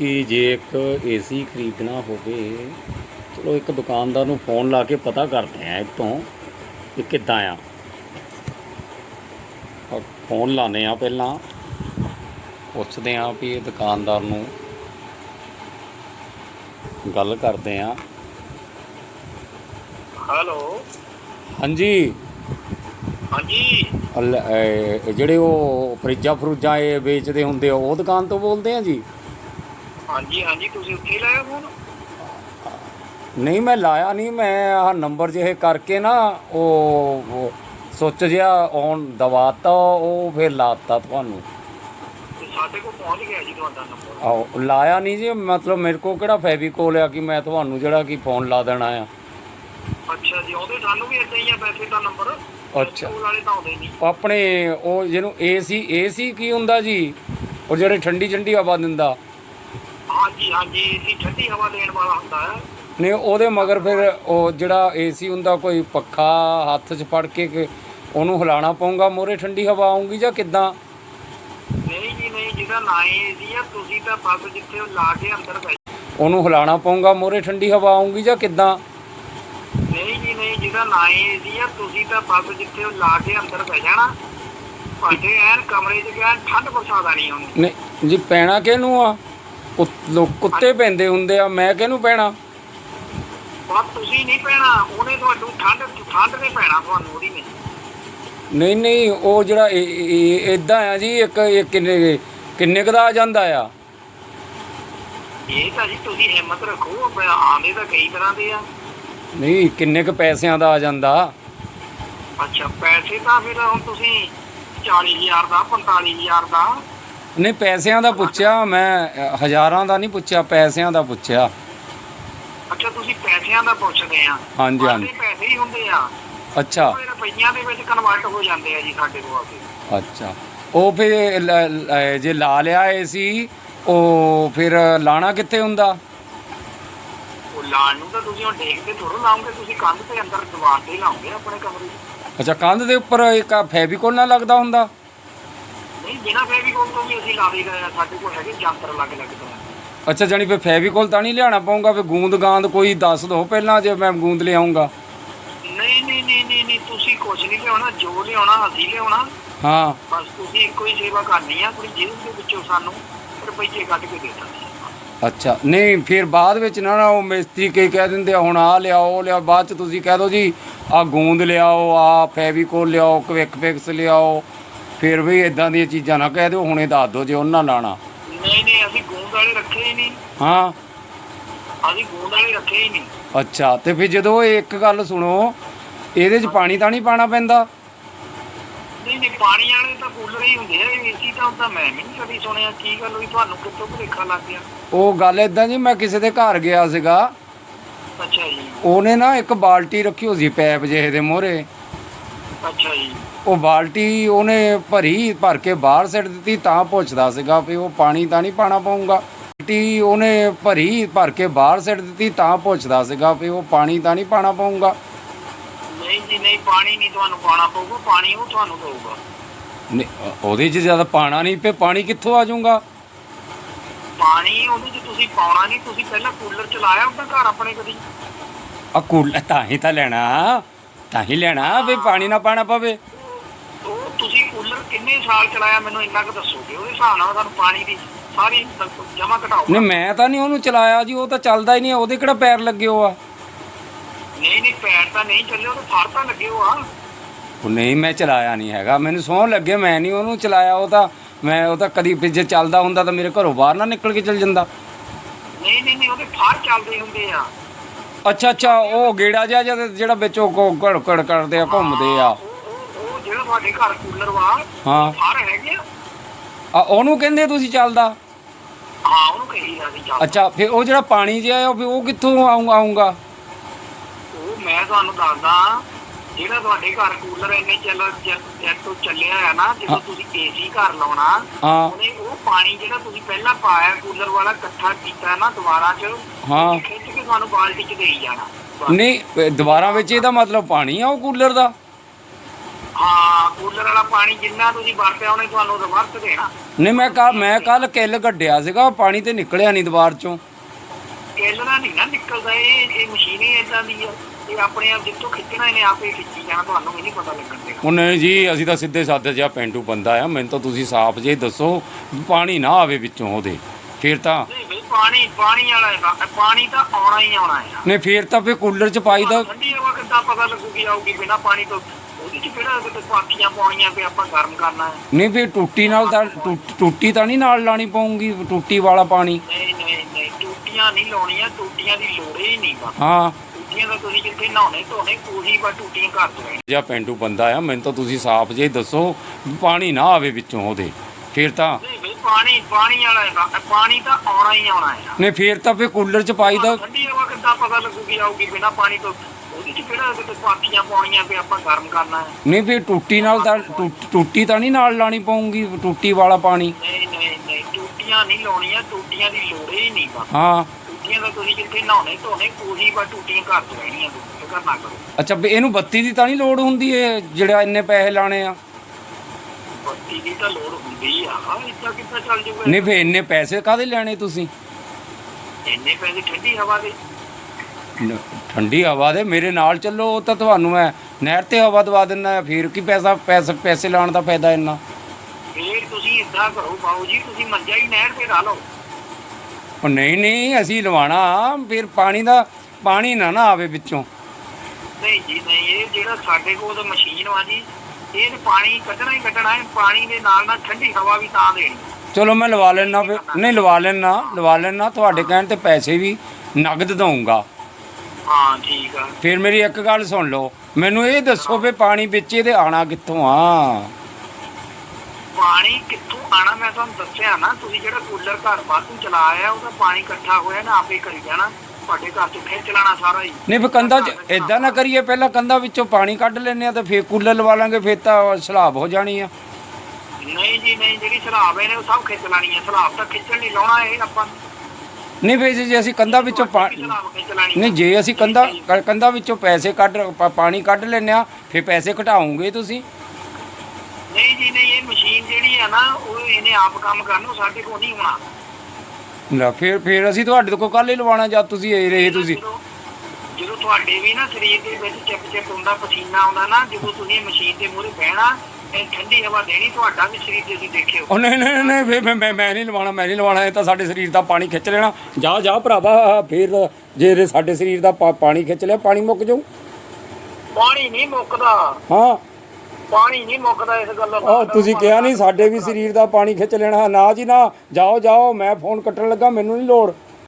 ਕਿ ਜੇ ਇੱਕ ਏਸੀ ਖਰੀਦਣਾ ਹੋਵੇ ਚਲੋ ਇੱਕ ਦੁਕਾਨਦਾਰ ਨੂੰ ਫੋਨ ਲਾ ਕੇ ਪਤਾ ਕਰਦੇ ਆ ਇੱਥੋਂ ਕਿ ਕਿੱਦਾਂ ਆ। ਫੋਨ ਲਾਉਂਦੇ ਆ ਪਹਿਲਾਂ ਪੁੱਛਦੇ ਆ ਵੀ ਇਹ ਦੁਕਾਨਦਾਰ ਨੂੰ ਗੱਲ ਕਰਦੇ ਆ ਹੈਲੋ। ਹਾਂਜੀ। ਹਾਂਜੀ। ਜਿਹੜੇ ਉਹ ਫਰਿੱਜਾਂ ਫਰੂਜਾਂ ਇਹ ਵੇਚਦੇ ਹੁੰਦੇ ਆ ਉਹ ਦੁਕਾਨ ਤੋਂ ਬੋਲਦੇ ਆ ਜੀ? ਹਾਂਜੀ ਹਾਂਜੀ ਤੁਸੀਂ ਉੱਥੇ ਲਾਇਆ ਫੋਨ ਨਹੀਂ ਮੈਂ ਲਾਇਆ ਨਹੀਂ ਮੈਂ ਆਹ ਨੰਬਰ ਜਿਹੇ ਕਰਕੇ ਨਾ ਉਹ ਸੁੱਚ ਜਿਹਾ ਔਨ ਦਵਾਤਾ ਉਹ ਫਿਰ ਲਾਤਾ ਤੁਹਾਨੂੰ। ਤੇ ਸਾਡੇ ਕੋਲ ਪਹੁੰਚ ਗਿਆ ਜੀ ਤੁਹਾਡਾ ਨੰਬਰ ਆਹੋ ਲਾਇਆ ਨਹੀਂ ਜੀ ਮਤਲਬ ਮੇਰੇ ਕੋਲ ਕਿਹੜਾ ਫੈਵੀਕੋਲ ਆ ਕਿ ਮੈਂ ਤੁਹਾਨੂੰ ਜਿਹੜਾ ਕਿ ਫੋਨ ਲਾ ਦੇਣਾ ਆ। ਅੱਛਾ ਜੀ ਉਹਦੇ ਸਾਨੂੰ ਵੀ ਏਦਾਂ ਹੀ ਆ ਪੈਸੇ ਦਾ ਨੰਬਰ ਅੱਛਾ। ਸਕੂਲ ਵਾਲੇ ਤਾਂ ਆਉਂਦੇ ਨਹੀਂ। ਆਪਣੇ ਉਹ ਜਿਹਨੂੰ ਏਸੀ ਏਸੀ ਕੀ ਹੁੰਦਾ ਜੀ? ਉਹ ਜਿਹੜੇ ਠੰਡੀ ਠੰਡੀ ਹਵਾ ਦਿੰਦਾ। ਹਾਂਜੀ ਹਾਂਜੀ ਇਹ ਠੰਡੀ ਹਵਾ ਦੇਣ ਵਾਲਾ ਹੁੰਦਾ ਹੈ। ਨੇ ਉਹਦੇ ਮਗਰ ਫਿਰ ਉਹ ਜਿਹੜਾ ਏਸੀ ਹੁੰਦਾ ਕੋਈ ਪੱਖਾ ਹੱਥ 'ਚ ਫੜ ਕੇ ਕਿ ਉਹਨੂੰ ਹਿਲਾਣਾ ਪਊਗਾ ਮੋਰੇ ਠੰਡੀ ਹਵਾ ਆਉਂਗੀ ਜਾਂ ਕਿੱਦਾਂ? ਨਹੀਂ ਜੀ ਨਹੀਂ ਜਿਹਦਾ ਨਾਂ ਹੀ ਸੀ ਆ ਤੁਸੀਂ ਤਾਂ ਬਸ ਜਿੱਥੇ ਉਹ ਲਾ ਕੇ ਅੰਦਰ ਬੈ ਉਹਨੂੰ ਹਿਲਾਣਾ ਪਊਗਾ ਮੋਰੇ ਠੰਡੀ ਹਵਾ ਆਉਂਗੀ ਜਾਂ ਕਿੱਦਾਂ? ਨਹੀਂ ਜੀ ਨਹੀਂ ਜਿਹਦਾ ਨਾਂ ਹੀ ਸੀ ਆ ਤੁਸੀਂ ਤਾਂ ਬਸ ਜਿੱਥੇ ਉਹ ਲਾ ਕੇ ਅੰਦਰ ਬੈ ਜਾਣਾ। ਤੁਹਾਡੇ ਐਨ ਕਮਰੇ 'ਚ ਗਿਆ ਠੰਡ ਬਰਸਾਤ ਆਣੀ ਉਹਨੇ ਨਹੀਂ ਜੀ ਪੈਣਾ ਕਿਹਨੂੰ ਆ? ਕੁੱਤ- ਲੋਕ ਕੁੱਤੇ ਪੈਂਦੇ ਹੁੰਦੇ ਆ ਮੈਂ ਕਿਹਨੂੰ ਪੈਣਾ? ਤੁਸੀਂ ਨਹੀਂ ਪੈਣਾ ਉਹਨੇ ਤੁਹਾਨੂੰ ਠੰਡ ਠੰਡ ਨੇ ਪੈਣਾ ਤੁਹਾਨੂੰ ਉਹਦੀ ਨੇ ਨਹੀਂ ਨਹੀਂ ਉਹ ਜਿਹੜਾ ਇਦਾਂ ਆ ਜੀ ਇੱਕ ਇਹ ਕਿੰਨੇ ਕਿੰਨੇ ਕੁ ਦਾ ਆ ਜਾਂਦਾ ਆ? ਇਹ ਤਾਂ ਜੀ ਤੁਸੀਂ ਹਿੰਮਤ ਰੱਖੋ ਪ- ਆਉਂਦੇ ਤਾਂ ਕਈ ਤਰ੍ਹਾਂ ਦੇ ਆ। ਨਹੀਂ ਕਿੰਨੇ ਕੁ ਪੈਸਿਆਂ ਦਾ ਆ ਜਾਂਦਾ? ਅੱਛਾ ਪੈਸੇ ਤਾਂ ਫਿਰ ਹੁਣ ਤੁਸੀਂ 40000 ਦਾ 45000 ਦਾ। ਨਹੀਂ ਪੈਸਿਆਂ ਦਾ ਪੁੱਛਿਆ ਮੈਂ ਅ, ਹਜ਼ਾਰਾਂ ਦਾ ਨਹੀਂ ਪੁੱਛਿਆ ਪੈਸਿਆਂ ਦਾ ਪੁੱਛਿਆ। ਅੱਛਾ ਤੁਸੀਂ ਪੈਸਿਆਂ ਦਾ ਪੁੱਛਦੇ ਆ। ਹਾਂਜੀ, ਹਾਂਜੀ। ਸਾਡੇ ਪੈਸੇ ਹੀ ਹੁੰਦੇ ਆ। ਅੱਛਾ। ਉਹ ਰੁਪਈਆਂ ਦੇ ਵਿੱਚ ਕਨਵਰਟ ਹੋ ਜਾਂਦੇ ਆ ਜੀ ਸਾਡੇ ਕੋਲ ਆ ਕੇ। ਅੱਛਾ। ਉਹ ਫਿਰ ਲ- ਲ- ਜੇ ਲਾ ਲਿਆ ਏ ਸੀ ਉਹ ਫਿਰ ਲਾਣਾ ਕਿੱਥੇ ਹੁੰਦਾ? ਉਹ ਲਾਣ ਨੂੰ ਤਾਂ ਤੁਸੀਂ ਹੁਣ ਦੇਖਦੇ ਥੋੜੋ ਲਾਉਂਗੇ ਤੁਸੀਂ ਕੰਧ ਤੇ ਅੰਦਰ ਦੀਵਾਰ ਤੇ ਹੀ ਲਾਉਂਗੇ ਆਪਣੇ ਕਮਰੇ 'ਚ। ਅੱਛਾ ਕੰਧ ਦੇ ਉੱਪਰ ਇੱਕ ਫੈਵੀਕੋਲ ਨਾ ਲੱਗਦਾ ਹੁੰਦਾ? ਨਹੀਂ ਬਿਨਾਂ ਫੈਵੀਕੋਲ ਤੋਂ ਵੀ ਅਸੀਂ ਲਾ ਦੇ ਗਏ ਆ ਸਾਡੇ ਕੋਲ ਹੈਗੇ ਯੰਤਰ ਅਲੱਗ ਅਲੱਗ ਤਰ੍ਹਾਂ ਦੇ। ਅੱਛਾ ਜਾਨੀ ਫਿਰ ਫੈਵੀਕੋਲ ਤਾਂ ਨਹੀਂ ਲਿਆਣਾ ਪਊਗਾ ਫਿਰ ਗੂੰਦ ਗਾਂਦ ਕੋਈ ਦੱਸ ਦਿਓ ਪਹਿਲਾਂ ਜੇ ਮੈਂ ਗੂੰਦ ਲਿਆਉਂਗਾ। ਨਹੀਂ ਨਹੀਂ ਨਹੀਂ ਨਹੀਂ ਨਹੀਂ ਤੁਸੀਂ ਕੁਝ ਨਹੀਂ ਲਿਆਉਣਾ ਜੋ ਲਿਆਉਣਾ ਅਸੀਂ ਲਿਆਉਣਾ। ਹਾਂ। ਬਸ ਤੁਸੀਂ ਇੱਕੋ ਹੀ ਸੇਵਾ ਕਰਨੀ ਆ ਆਪਣੀ ਜੇਬ ਦੇ ਵਿੱਚੋਂ ਸਾਨੂੰ ਰੁਪਈਏ ਕੱਢ ਕੇ ਦੇ ਦੇਣੇ ਅੱਛਾ ਨਹੀਂ ਫਿਰ ਬਾਅਦ ਵਿੱਚ ਨਾ ਨਾ ਉਹ ਮਿਸਤਰੀ ਕੇ ਕਹਿ ਦਿੰਦੇ ਆ ਹੁਣ ਆ ਲਿਆਓ ਉਹ ਲਿਆਓ ਬਾਅਦ ਚ ਤੁਸੀਂ ਕਹਿ ਦਿਓ ਜੀ ਆ ਗੂੰਦ ਲਿਆਓ ਆ ਫੈਵੀਕੋਲ ਲਿਆਓ ਕਵਿਕ ਫਿਕਸ ਲਿਆਓ ਫਿਰ ਵੀ ਇਦਾਂ ਦੀਆਂ ਚੀਜ਼ਾਂ ਨਾ ਕਹਿ ਦਿਓ ਹੁਣੇ ਦੱਸ ਦਿਓ ਜੇ ਉਹਨਾਂ ਲਾਣਾ ਨਹੀਂ ਨਹੀਂ ਅਸੀਂ ਗੂੰਦ ਵਾਲੇ ਰੱਖੇ ਹੀ ਨਹੀਂ। ਹਾਂ। ਅਸੀਂ ਗੂੰਦ ਵਾਲੇ ਰੱਖੇ ਹੀ ਨਹੀਂ। ਅੱਛਾ ਤੇ ਫਿਰ ਜਦੋਂ ਇਹ ਇੱਕ ਗੱਲ ਸੁਣੋ ਇਹਦੇ 'ਚ ਪਾਣੀ ਤਾਂ ਨਹੀਂ ਪਾਣਾ ਪੈਂਦਾ? ਨਹੀਂ ਨਹੀਂ ਪਾਣੀ ਵਾਲੇ ਤਾਂ ਕੂਲਰ ਹੀ ਹੁੰਦੇ ਆ ਏਸੀ ਤਾਂ ਹੁੰਦਾ ਮੈਂ ਵੀ ਨਹੀਂ ਕਦੀ ਸੁਣਿਆ ਕੀ ਗੱਲ ਹੋਈ ਤੁਹਾਨੂੰ ਕਿੱਥੋਂ ਭੁਲੇਖਾ ਲੱਗ ਗਿਆ? ਉਹ ਗੱਲ ਇਦਾਂ ਜੀ ਮੈਂ ਕਿਸੇ ਦੇ ਘਰ ਗਿਆ ਸੀਗਾ। ਅੱਛਾ ਜੀ। ਉਹਨੇ ਨਾ ਇੱਕ ਬਾਲਟੀ ਰੱਖੀ ਹੋਈ ਸੀ ਪੈਪ ਜਿਹੇ ਦੇ ਮੋਹਰੇ। ਅੱਛਾ ਜੀ। ਉਹ ਬਾਲਟੀ ਉਹਨੇ ਭਰੀ ਭਰ ਕੇ ਬਾਹਰ ਸਿੱਟ ਦਿੱਤੀ ਤਾਂ ਪੁੱਛਦਾ ਸੀਗਾ ਵੀ ਉਹ ਪਾਣੀ ਤਾਂ ਨਹੀਂ ਪਾਣਾ ਪਊਗਾ। ਬਾਲਟੀ ਉਹਨੇ ਭਰੀ ਭਰ ਕੇ ਬਾਹਰ ਸਿੱਟ ਦਿੱਤੀ ਤਾਂ ਪੁੱਛਦਾ ਸੀਗਾ ਵੀ ਉਹ ਪਾਣੀ ਤਾਂ ਨਹੀਂ ਪਾਣਾ ਪਊਗਾ। ਨਹੀਂ ਜੀ ਨਹੀਂ ਪਾਣੀ ਨਹੀਂ ਤੁਹਾਨੂੰ ਪਾਣਾ ਪਊਗਾ ਪਾਣੀ ਉਹ ਤੁਹਾਨੂੰ ਦਊਗਾ। ਨਹੀਂ, ਉਹਦੇ 'ਚ ਜਦ ਪਾਣਾ ਨਹੀਂ ਪਏ ਪਾਣੀ ਕਿੱਥੋਂ ਆ ਜਾਊਗਾ? ਪਾਣੀ ਉਹਦੇ 'ਚ ਤੁਸੀਂ ਪਾਉਣਾ ਨਹੀਂ ਤੁਸੀਂ ਪਹਿਲਾਂ ਕੂਲਰ ਚਲਾਇਆ ਉਹਦਾ ਘਰ ਆਪਣੇ ਕਦੀ? ਆ ਕੂਲ ਤਾਂ ਹੀ ਤਾਂ ਲੈਣਾ ਤਾਂ ਹੀ ਲੈਣਾ ਵੀ ਪਾਣੀ ਨਾ ਪਾਣਾ ਪਵੇ। ਕੂਲਰ ਕਿੰਨੇ ਸਾਲ ਚਲਾਇਆ ਮੈਨੂੰ ਇੰਨਾ ਕੁ ਦੱਸੋਗੇ ਉਹਦੇ ਹਿਸਾਬ ਨਾਲ ਤੁਹਾਨੂੰ ਪਾਣੀ ਦੀ ਸਾਰੀ ਜਮਾ ਘਟਾਓ। ਨਹੀਂ ਮੈਂ ਤਾਂ ਨਹੀਂ ਉਹਨੂੰ ਚਲਾਇਆ ਜੀ ਉਹ ਤਾਂ ਚੱਲਦਾ ਹੀ ਨਹੀਂ ਉਹਦੇ ਕਿਹੜਾ ਪੈਰ ਲੱਗੇ ਹੋ ਆ ਨਹੀਂ ਨਹੀਂ ਪੈਰ ਤਾਂ ਨਹੀਂ ਚੱਲੇ ਉਹ ਫੜ ਤਾਂ ਲੱਗੇ ਹੋ ਆ ਉਹ ਨਹੀਂ ਮੈਂ ਚਲਾਇਆ ਨਹੀਂ ਹੈਗਾ ਮੈਨੂੰ ਸੌਂ ਲੱਗੇ ਮੈਂ ਨਹੀਂ ਉਹਨੂੰ ਚਲਾਇਆ ਉਹ ਤਾਂ ਮੈਂ ਉਹ ਤਾਂ ਕਦੀ ਪਿੱਛੇ ਚੱਲਦਾ ਹੁੰਦਾ ਤਾਂ ਮੇਰੇ ਘਰੋਂ ਬਾਹਰ ਨਾ ਨਿਕਲ ਕੇ ਚੱਲ ਜਾਂਦਾ। ਨਹੀਂ ਨਹੀਂ ਨਹੀਂ ਉਹਦੇ ਫੜ ਚੱਲਦੇ ਹੁੰਦੇ ਆ। ਅੱਛਾ ਅੱਛਾ ਉਹ ਗੇੜਾ ਜਿਹਾ ਜਿਹੜਾ ਵਿੱਚ ਉਹ ਘੜ ਘੜ ਕਰਦੇ ਆ ਘੁੰਮਦੇ ਆ ਉਹ ਉਹ ਉਹ ਜਿਹੜਾ ਤੁਹਾਡੇ ਘਰ ਕੂਲਰ ਵਾ ਹਾਂ। ਫੜ ਹੈਗੇ ਆ? ਉਹਨੂੰ ਕਹਿੰਦੇ ਤੁਸੀਂ ਚੱਲਦਾ। ਹਾਂ ਉਹਨੂੰ ਕਹੀ ਜਾਂਦੀ ਚੱਲ। ਅੱਛਾ ਫਿਰ ਉਹ ਜਿਹੜਾ ਪਾਣੀ ਜਿਹਾ ਆ ਉਹ ਉਹ ਕਿੱਥੋਂ ਆਊਂ- ਆਊਂਗਾ? ਉਹ ਮੈਂ ਤੁਹਾਨੂੰ ਦੱਸਦਾ ਜਿਹੜਾ ਤੁਹਾਡੇ ਘਰ ਕੂਲਰ ਇੰਨੇ ਚੱਲ ਜਦ ਤੋਂ ਚੱਲਿਆ ਆ ਨਾ ਜਦੋਂ ਤੁਸੀਂ ਏਸੀ ਘਰ ਲਾਉਣਾ ਹਾਂ। ਉਹਨੇ ਉਹ ਪਾਣੀ ਜਿਹੜਾ ਤੁਸੀਂ ਪਹਿਲਾਂ ਪਾਇਆ ਕੂਲਰ ਵਾਲਾ ਇਕੱਠਾ ਕੀਤਾ ਨਾ ਦੁਬਾਰਾ ਚ ਹਾਂ। ਖਿੱਚ ਕੇ ਤੁਹਾਨੂੰ ਬਾਲਟੀ ਚ ਦੇਈ ਜਾਣਾ। ਨਹੀਂ ਦੁਬਾਰਾ ਵਿੱਚ ਇਹਦਾ ਮਤਲਬ ਪਾਣੀ ਆ ਉਹ ਕੂਲਰ ਦਾ? ਹਾਂ ਕੂਲਰ ਵਾਲਾ ਪਾਣੀ ਜਿੰਨਾ ਤੁਸੀਂ ਵਰਤਿਆ ਉਹਨੇ ਤੁਹਾਨੂੰ ਰਿਵਰਸ ਦੇਣਾ। ਨਹੀਂ ਮੈਂ ਕੱਲ ਮੈਂ ਕੱਲ ਕਿੱਲ ਗੱਡਿਆ ਸੀਗਾ ਪਾਣੀ ਤੇ ਨਿਕਲਿਆ ਨਹੀਂ ਦੀਵਾਰ ਚੋਂ। ਕੇਲਣਾ ਨਹੀਂ ਨਾ ਨਿਕਲਦਾ ਇਹ ਇਹ ਮਸ਼ੀਨ ਹੀ ਇਦਾਂ ਦੀ ਆ। ਇਹ ਆਪਣੇ ਆਪ ਜਿੱਥੋਂ ਖਿੱਚਣਾ ਇਹਨੇ ਆਪੇ ਖਿੱਚੀ ਜਾਣਾ ਤੁਹਾਨੂੰ ਵੀ ਨਹੀਂ ਪਤਾ ਲੱਗਣ ਦੇਗਾ ਉਹ ਨਹੀਂ ਜੀ ਅਸੀਂ ਤਾਂ ਸਿੱਧੇ ਸਾਦੇ ਜਿਹਾ ਬੰਦਾ ਆ ਮੈਨੂੰ ਤਾਂ ਤੁਸੀਂ ਸਾਫ਼ ਜੇ ਦੱਸੋ ਵੀ ਪਾਣੀ ਨਾ ਆਵੇ ਵਿੱਚੋਂ ਉਹਦੇ। ਫਿਰ ਤਾਂ ਨਹੀਂ ਬਈ ਪਾਣੀ ਪਾਣੀ ਵਾਲਾ ਹੈਗਾ ਪਾਣੀ ਤਾਂ ਆਉਣਾ ਹੀ ਆਉਣਾ ਹੈ ਨਹੀਂ ਫਿਰ ਤਾਂ ਫੇ ਕੂਲਰ ਚ ਪਾਈਦਾ ਠੰਡੀ ਹਵਾ ਕਿੱਦਾਂ ਪਤਾ ਲੱਗੂਗੀ ਆਊਗੀ ਬਿਨਾ ਪਾਣੀ ਤੋਂ। ਉਹਦੇ ਚ ਕਿਹੜਾ ਕਿਤੇ ਪਾਥੀਆਂ ਪਾਉਣੀਆਂ ਵੀ ਆਪਾਂ ਗਰਮ ਕਰਨਾ ਹੈ? ਨਹੀਂ ਵੀ ਟੂਟੀ ਨਾਲ ਤਾਂ ਟੂ- ਟੂਟੀ ਤਾਂ ਨਹੀਂ ਨਾਲ ਲਾਣੀ ਪਊਗੀ ਟੂਟੀ ਵਾਲਾ ਪਾਣੀ। ਨਹੀਂ ਨਹੀਂ ਨਹੀਂ ਟੂਟੀਆਂ ਨਹੀਂ ਲਾਉਣੀਆਂ ਟੂਟੀਆਂ ਦੀ ਲੋੜ ਹੀ ਨਹੀਂ ਗਾ ਹਾਂ। ਟੂਟੀਆਂ ਦਾ ਤੁਸੀਂ ਜਿੱਥੇ ਨਹਾਉਣੇ ਧੋਣੇ ਉਹੀ ਬਾ ਟੂਟੀਆਂ ਕਰ ਦੋ ਜਿਹਾ ਪਿੰਡੂ ਬੰਦਾ ਆ ਮੈਨੂੰ ਤਾਂ ਤੁਸੀਂ ਸਾਫ਼ ਜੇ ਦੱਸੋ ਵੀ ਪਾਣੀ ਨਾ ਆਵੇ ਵਿੱਚੋਂ ਉਹਦੇ। ਫਿਰ ਤਾਂ ਨਹੀਂ ਬਈ ਪਾਣੀ ਪਾਣੀ ਵਾਲਾ ਹੈਗਾ ਪਾਣੀ ਤਾਂ ਆਉਣਾ ਹੀ ਆਉਣਾ ਹੈ। ਨਹੀਂ ਫਿਰ ਤਾਂ ਫੇ ਕੂਲਰ ਚ ਪਾਈਦਾ ਠੰਡੀ ਹਵਾ ਕਿੱਦਾਂ ਪਤਾ ਲੱਗੂਗੀ ਆਊਗੀ ਬਿਨਾ ਪਾਣੀ ਤੋਂ ਉਹਦੇ ਚ ਕਿਹੜਾ ਕਿਤੇ ਪਾਥੀਆਂ ਪਾਉਣੀਆਂ ਵੀ ਆਪਾਂ ਗਰਮ ਕਰਨਾ ਹੈ? ਨਹੀਂ ਵੀ ਟੂਟੀ ਨਾਲ ਤਾਂ ਟੂ- ਟੂਟੀ ਤਾਂ ਨਹੀਂ ਨਾਲ ਲਾਣੀ ਪਊਗੀ ਟੂਟੀ ਵਾਲਾ ਪਾਣੀ। ਨਹੀਂ ਨਹੀਂ ਨਹੀਂ ਟੂਟੀਆਂ ਨਹੀਂ ਲਾਉਣੀਆਂ ਟੂਟੀਆਂ ਦੀ ਲੋੜ ਹੀ ਨਹੀਂ ਗਾ ਹਾਂ। ਟੂਟੀਆਂ ਦਾ ਤੁਸੀਂ ਜਿੱਥੇ ਨਹਾਉਣੇ ਧੋਣੇ ਉਹੀ ਬਾ ਟੂਟੀਆਂ ਕਰ ਦੋ ਰਹਿਣੀਆਂ ਤੁਸੀਂ ਕਰਨਾ ਕਰੋ। ਅੱਛਾ ਵੀ ਇਹਨੂੰ ਬੱਤੀ ਦੀ ਤਾਂ ਨਹੀਂ ਲੋੜ ਹੁੰਦੀ ਇਹ ਜਿਹੜਾ ਇੰਨੇ ਪੈਸੇ ਲਾਣੇ ਆ? ਬੱਤੀ ਦੀ ਤਾਂ ਲੋੜ ਹੁੰਦੀ ਆ ਇੱਦਾਂ ਕਿੱਦਾਂ ਚੱਲ ਜੂਗਾ? ਨਹੀਂ ਫੇ ਇੰਨੇ ਪੈਸੇ ਕਾਹਦੇ ਲੈਣੇ ਤੁਸੀਂ? ਇੰਨੇ ਪੈਸੇ ਠੰਡੀ ਹਵਾ ਦੇ। ਨ- ਠੰਡੀ ਹਵਾ ਦੇ ਮੇਰੇ ਨਾਲ ਚੱਲੋ ਉਹ ਤਾਂ ਤੁਹਾਨੂੰ ਮੈਂ ਨਹਿਰ ਤੇ ਹਵਾ ਦਵਾ ਦਿੰਦਾ ਫਿਰ ਕੀ ਪੈਸਾ ਪੈਸੇ ਪੈਸੇ ਲਾਉਣ ਦਾ ਫਾਇਦਾ ਇੰਨਾ? ਫੇਰ ਤੁਸੀਂ ਇਦਾਂ ਕਰੋ ਬਾਊ ਜੀ ਤੁਸੀਂ ਮੰਜਾ ਹੀ ਨਹਿਰ ਤੇ ਲਾ ਲਓ। ਉਹ ਨਹੀਂ ਨਹੀਂ ਅਸੀਂ ਲਵਾਣਾ ਫਿਰ ਪਾਣੀ ਦਾ ਪਾਣੀ ਨਾ ਨਾ ਆਵੇ ਵਿੱਚੋਂ। ਨਹੀਂ ਜੀ ਨਹੀਂ ਇਹ ਜਿਹੜਾ ਸਾਡੇ ਕੋਲ ਤਾਂ ਮਸ਼ੀਨ ਵਾ ਜੀ ਇਹ ਤੇ ਪਾਣੀ ਕੱਢਣਾ ਹੀ ਕੱਢਣਾ ਹੈ ਪਾਣੀ ਦੇ ਨਾਲ ਨਾਲ ਠੰਡੀ ਹਵਾ ਵੀ ਤਾਂ ਦੇਣੀ। ਚਲੋ ਮੈਂ ਲਵਾ ਲੈਣਾ ਫਿਰ ਨਹੀਂ ਲਵਾ ਲੈਣਾ ਲਵਾ ਲੈਣਾ ਤੁਹਾਡੇ ਕਹਿਣ ਤੇ ਪੈਸੇ ਵੀ ਨਗਦ ਦਊਂਗਾ। ਹਾਂ ਠੀਕ ਆ। ਫਿਰ ਮੇਰੀ ਇੱਕ ਗੱਲ ਸੁਣ ਲਓ। ਮੈਨੂੰ ਇਹ ਦੱਸੋ ਵੀ ਪਾਣੀ ਵਿੱਚ ਇਹਦੇ ਆਣਾ ਕਿੱਥੋਂ ਆ? ਪਾਣੀ ਕਿੱਥੋਂ ਆਣਾ ਮੈਂ ਤੁਹਾਨੂੰ ਦੱਸਿਆ ਨਾ ਤੁਸੀਂ ਜਿਹੜਾ ਕੂਲਰ ਘਰ ਬਾਥੂ ਚਲਾਇਆ ਉਹਦਾ ਪਾਣੀ ਇਕੱਠਾ ਹੋਇਆ ਨਾ ਆਪੇ ਕਰੀ ਜਾਣਾ। ਤੁਹਾਡੇ ਘਰ ਚ ਖਿੱਚ ਲੈਣਾ ਸਾਰਾ ਹੀ। ਨਹੀਂ ਵੀ ਕੰਧਾਂ 'ਚ ਇਦਾਂ ਨਾ ਕਰੀਏ ਪਹਿਲਾਂ ਕੰਧਾਂ ਵਿੱਚੋਂ ਪਾਣੀ ਕੱਢ ਲੈਨੇ ਆ ਤੇ ਫਿਰ ਕੂਲਰ ਲਵਾ ਲਾਂਗੇ ਫਿਰ ਤਾਂ ਸਲਾਬ ਹੋ ਜਾਣੀ ਆ। ਨਹੀਂ ਜੀ ਨਹੀਂ ਜਿਹੜੀ ਸਲਾਬ ਹੈ ਨੇ ਉਹ ਸਭ ਖਿੱਚ ਲੈਣੀ ਹੈ ਸਲਾਬ ਤਾਂ ਖਿੱਚਣ ਨਹੀਂ ਲਾਉਣਾ ਇਹ ਆਪਾਂ। ਨਹੀਂ ਫਿਰ ਜੇ ਅਸੀਂ ਕੰਧਾਂ ਵਿੱਚੋਂ ਪਾ ਨਹੀਂ ਜੇ ਅਸੀਂ ਕੰਧਾਂ ਕ- ਕੰਧਾਂ ਵਿੱਚੋਂ ਪੈਸੇ ਕੱਢ ਪਾ- ਪਾਣੀ ਕੱਢ ਲੈਨੇ ਆ ਫਿਰ ਪੈਸੇ ਘਟਾਉਂਗੇ ਤੁਸੀਂ? ਨਹੀਂ ਜੀ ਨਹੀਂ ਇਹ ਮਸ਼ੀਨ ਜਿਹੜੀ ਹੈ ਨਾ ਉਹ ਇਹਨੇ ਆਪ ਕੰਮ ਕਰਨਾ ਉਹ ਸਾਡੇ ਕੋਲ ਨਹੀਂ ਹੋਣਾ। ਨਾ ਫਿਰ ਫਿਰ ਅਸੀਂ ਤੁਹਾਡੇ ਕੋਲ ਕੱਲ ਹੀ ਲਵਾਣਾ ਜਦ ਤੁਸੀਂ ਇਹ ਰਹੇ ਤੁਸੀਂ? ਜਦੋਂ ਜਦੋਂ ਤੁਹਾਡੇ ਵੀ ਨਾ ਸਰੀਰ ਦੇ ਵਿੱਚ ਚਿਪ ਚਿਪ ਹੁੰਦਾ ਪਸੀਨਾ ਆਉਂਦਾ ਨਾ ਜਦੋਂ ਤੁਸੀਂ ਮਸ਼ੀਨ ਦੇ ਮੂਹਰੇ ਬਹਿਣਾ ਇਹ ਠੰਡੀ ਹਵਾ ਦੇਣੀ ਤੁਹਾਡਾ ਵੀ ਸਰੀਰ ਤੁਸੀਂ ਦੇਖਿਓ। ਉਹ ਨਹੀਂ ਨਹੀਂ ਨਹੀਂ ਫਿਰ ਮੈਂ ਮੈਂ ਮੈਂ ਨਹੀਂ ਲਵਾਣਾ ਮੈਂ ਨਹੀਂ ਲਵਾਣਾ ਇਹ ਤਾਂ ਸਾਡੇ ਸਰੀਰ ਦਾ ਪਾਣੀ ਖਿੱਚ ਲੈਣਾ। ਜਾ ਜਾ ਭਰਾਵਾ ਫਿਰ ਜੇ ਇਹਦੇ ਸਾਡੇ ਸਰੀਰ ਦਾ ਪਾ- ਪਾਣੀ ਖਿੱਚ ਲਿਆ ਪਾਣੀ ਮੁੱਕ ਜਾਊ। ਪਾਣੀ ਨਹੀਂ ਮੁੱਕਦਾ। ਹਾਂ। ਪਾਣੀ ਨਹੀਂ ਮੁੱਕਦਾ ਇਸ ਗੱਲੋਂ ਉਹ ਤੁਸੀਂ ਕਿਹਾ ਨਹੀਂ ਸਾਡੇ ਵੀ ਸਰੀਰ ਦਾ ਪਾਣੀ ਖਿੱਚ ਲੈਣਾ। ਨਾ ਜੀ ਨਾ। ਜਾਓ ਜਾਓ ਮੈਂ ਫੋਨ ਕੱਟਣ ਲੱਗਾ ਮੈਨੂੰ ਨਹੀਂ ਲੋੜ।